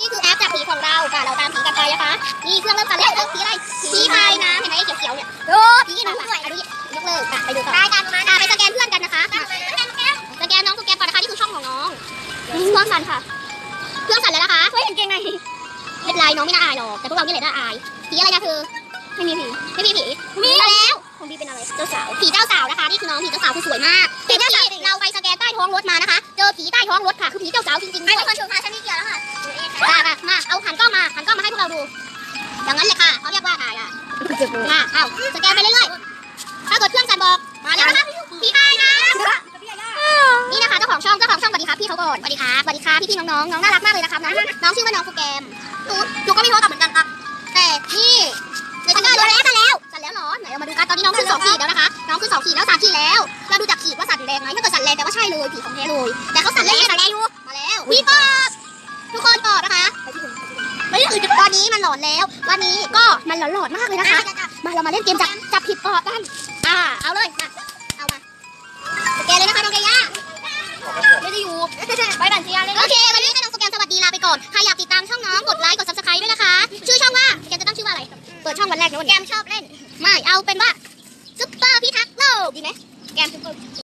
นี่คือแอปจับผีของเราค่ะ เราตามผีกันไปนะคะ นี่เครื่องเริ่มสั่นแล้วเอ้ยผีอะไรผีพายน้ำเห็นไหมเขียวๆเนี่ยโอ้ผีน้ำด้วยอะดูยกเลิกอะไปดูต่อได้กันมาไปสแกนเพื่อนกันนะคะมาสแกนน้องโปรแกรมก่อนนะคะนี่คือช่องของน้องเครื่องสั่นค่ะ เครื่องสั่นแล้วนะคะเฮ้ยเห็นเกงในไม่เป็นไรน้องไม่น่าอายหรอกแต่พวกเรานี่แหละน่าอายผีอะไรนะคือไม่มีผีไม่มีผีมีแล้วของพี่เป็นอะไรเจ้าสาวผีเจ้าสาวนะคะนี่คือน้องผีเจ้าสาวคือสวยมากผีเจ้าสาวเราไปสแกนใต้ท้องรถมานะคะ เจอผีใต้ท้องรถค่ะคือผีเจ้าสาวจริงๆด้วย อย่างนั้นเลยค่ะเขาเรียกว่าถ่ายอะมาเอาสแกนไปเรื่อยๆถ้าเกิดเครื่องสั่นบอกมาแล้วนะคะผีพายนะนี่นะคะเจ้าของช่องเจ้าของช่องสวัสดีครับพี่เขาก่อนสวัสดีครับสวัสดีครับพี่พี่ๆน้องๆน้องน่ารักมากเลยนะครับน้องน้องชื่อว่าน้องโปรแกรมหนูหนูก็มีโทรศัพท์เหมือนกันครับแต่นี่ในตะกร้าเดี๋ยวแล้วสั่นแล้วสั่นแล้วเหรอไหนเรามาดูกันตอนนี้น้องขึ้นสองขีดแล้วนะคะน้องขึ้นสองขีดแล้วสามขีดแล้วเราดูจากขีดว่าสั่นแรงไหมถ้าเกิดสั่นแรงแต่ว่าใช่เลยผีของแท้เลยแต่เขาสั่นแรงสั่นแรงอยู่มาแล้ววิปอบทุกคนปอบนะคะไม่ได้อื่นตอนนี้มันหลอนแล้ว วันนี้ก็มันหลอนๆมากเลยนะคะ มาเรามาเล่นเกมจับจับผิดปอบกันอ่า เอาเลยมาเอามาสแกนเลยนะคะน้องเกย่าไม่ได้อยู่ไปบัญชีเลยโอเควันนี้ก็น้องโปรแกรมสวัสดีลาไปก่อน ใครอยากติดตามช่องน้องกดไลค์กด subscribe ด้วยนะคะ ชื่อช่องว่าแกจะตั้งชื่อว่าอะไร เปิดช่องวันแรกนะวันแกมชอบเล่น ไม่ เอาเป็นว่าซุปเปอร์พิทักษ์โลกดีไหมแกมซุปเปอร์